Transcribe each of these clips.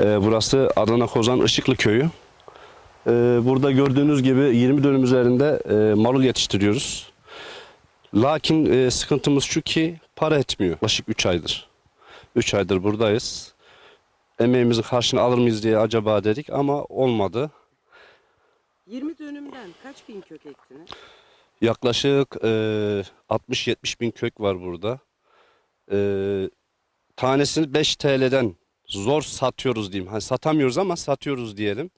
Ee, burası Adana Kozan Işıklı Köyü. Ee, burada gördüğünüz gibi 20 dönüm üzerinde e, marul yetiştiriyoruz. Lakin e, sıkıntımız şu ki para etmiyor. Yaklaşık 3 aydır. 3 aydır buradayız. Emeğimizin karşını alır mıyız diye acaba dedik ama olmadı. 20 dönümden kaç bin kök ektiniz? Yaklaşık e, 60-70 bin kök var burada. E, tanesini 5 TL'den zor satıyoruz diyeyim. Hani satamıyoruz ama satıyoruz diyelim.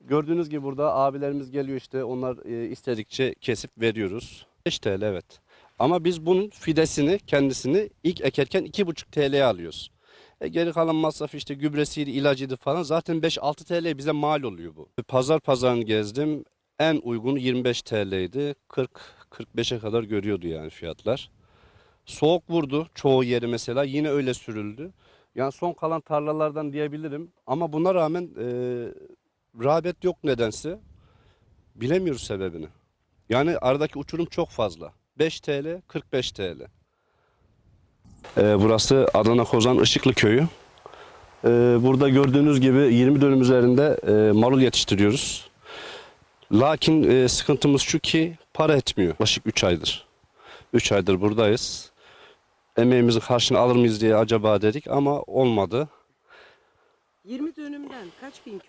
Gördüğünüz gibi burada abilerimiz geliyor işte onlar e, istedikçe kesip veriyoruz. 5 TL evet. Ama biz bunun fidesini kendisini ilk ekerken 2,5 TL'ye alıyoruz. E geri kalan masraf işte gübresiydi, ilacıydı falan zaten 5-6 TL bize mal oluyor bu. Pazar pazarını gezdim. En uygunu 25 TL'ydi. 40-45'e kadar görüyordu yani fiyatlar. Soğuk vurdu çoğu yeri mesela yine öyle sürüldü. Yani son kalan tarlalardan diyebilirim. Ama buna rağmen e, rağbet yok nedense. Bilemiyoruz sebebini. Yani aradaki uçurum çok fazla. 5 TL, 45 TL. E, burası Adana Kozan Işıklı Köyü. E, burada gördüğünüz gibi 20 dönüm üzerinde e, marul yetiştiriyoruz. Lakin e, sıkıntımız şu ki para etmiyor. Yaklaşık 3 aydır. 3 aydır buradayız. Emeğimizin karşını alır mıyız diye acaba dedik ama olmadı. 20 dönümden kaç bin kök